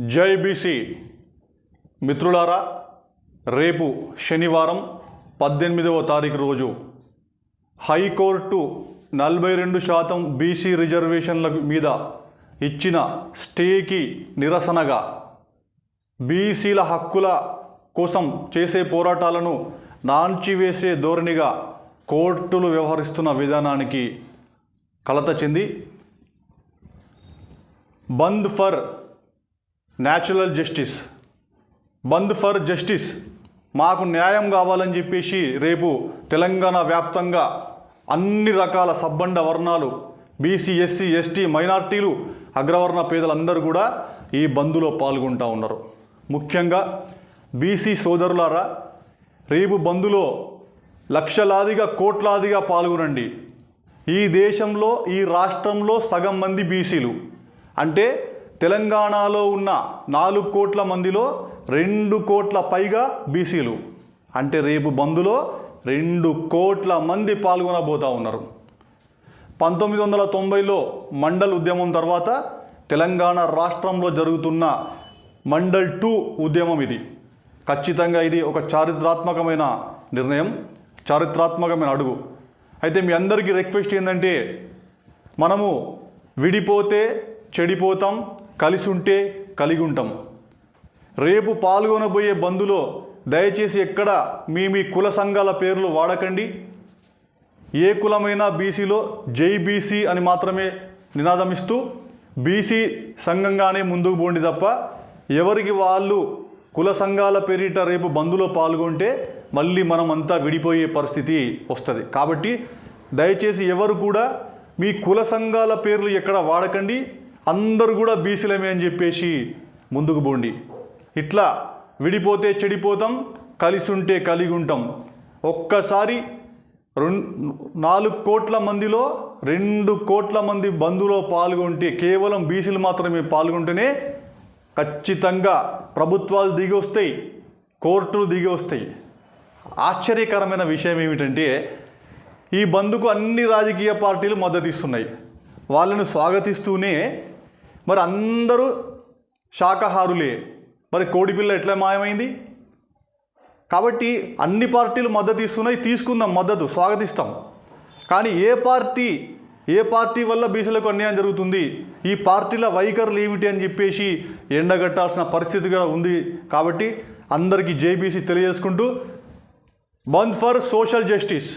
జై బీసీ. మిత్రులారా రేపు శనివారం పద్దెనిమిదవ తారీఖు రోజు హైకోర్టు నలభై రెండు శాతం బీసీ రిజర్వేషన్ల మీద ఇచ్చిన స్టేకి నిరసనగా బీసీల హక్కుల కోసం చేసే పోరాటాలను నాంచివేసే ధోరణిగా కోర్టులు వ్యవహరిస్తున్న విధానానికి కలత చెంది bandh for natural justice bandh for justice మాకు న్యాయం కావాలని చెప్పేసి రేపు తెలంగాణ వ్యాప్తంగా అన్ని రకాల సబ్బండ వర్ణాలు బీసీ ఎస్సీ ఎస్టీ మైనార్టీలు అగ్రవర్ణ పేదలందరూ కూడా ఈ బంద్లో పాల్గొంటూ ఉన్నారు. ముఖ్యంగా బీసీ సోదరులారా రేపు బంద్లో లక్షలాదిగా కోట్లాదిగా పాల్గొనండి. ఈ దేశంలో ఈ రాష్ట్రంలో సగం మంది బీసీలు అంటే తెలంగాణలో ఉన్న నాలుగు కోట్ల మందిలో రెండు కోట్ల పైగా బీసీలు. అంటే రేపు బంద్లో రెండు కోట్ల మంది పాల్గొనబోతూ ఉన్నారు. పంతొమ్మిది వందల తొంభైలో మండల్ ఉద్యమం తర్వాత తెలంగాణ రాష్ట్రంలో జరుగుతున్న మండల్ టూ ఉద్యమం ఇది. ఖచ్చితంగా ఇది ఒక చారిత్రాత్మకమైన నిర్ణయం చారిత్రాత్మకమైన అడుగు. అయితే మీ అందరికీ రిక్వెస్ట్ ఏంటంటే మనము విడిపోతే చెడిపోతాం కలిసి ఉంటే కలిగి ఉంటాం రేపు పాల్గొనబోయే బంధులో దయచేసి ఎక్కడ మీ మీ కుల సంఘాల పేర్లు వాడకండి. ఏ కులమైనా బీసీలో జైబీసీ అని మాత్రమే నినాదం ఇస్తూ బీసీ సంఘంగానే ముందుకు పోండి తప్ప ఎవరికి వాళ్ళు కుల సంఘాల పేరిట రేపు బంధులో పాల్గొంటే మళ్ళీ మనం అంతా విడిపోయే పరిస్థితి వస్తుంది. కాబట్టి దయచేసి ఎవరు కూడా మీ కుల సంఘాల పేర్లు ఎక్కడ వాడకండి. అందరూ కూడా బీసీలమే అని చెప్పేసి ముందుకు పోండి. ఇట్లా విడిపోతే చెడిపోతాం కలిసి ఉంటే కలిగి ఉంటాం ఒక్కసారి రెండు నాలుగు కోట్ల మందిలో రెండు కోట్ల మంది బంధులో పాల్గొంటే కేవలం బీసీలు మాత్రమే పాల్గొంటేనే ఖచ్చితంగా ప్రభుత్వాలు దిగి వస్తాయి కోర్టులు దిగి వస్తాయి. ఆశ్చర్యకరమైన విషయం ఏమిటంటే ఈ బంద్కు అన్ని రాజకీయ పార్టీలు మద్దతు ఇస్తున్నాయి వాళ్ళను స్వాగతిస్తూనే మరి అందరూ శాకాహారులే. మరి కోడిపిల్ల ఎట్లా మాయమైంది? కాబట్టి అన్ని పార్టీలు మద్దతు ఇస్తున్నాయి తీసుకుందాం మద్దతు స్వాగతిస్తాం. కానీ ఏ పార్టీ ఏ పార్టీ వల్ల బీసీలకు అన్యాయం జరుగుతుంది? ఈ పార్టీల వైఖరులు ఏమిటి అని చెప్పేసి ఎండగట్టాల్సిన పరిస్థితి కూడా ఉంది కాబట్టి అందరికీ జేబీసీ తెలియజేసుకుంటూ బంద్ ఫర్ సోషల్ జస్టిస్.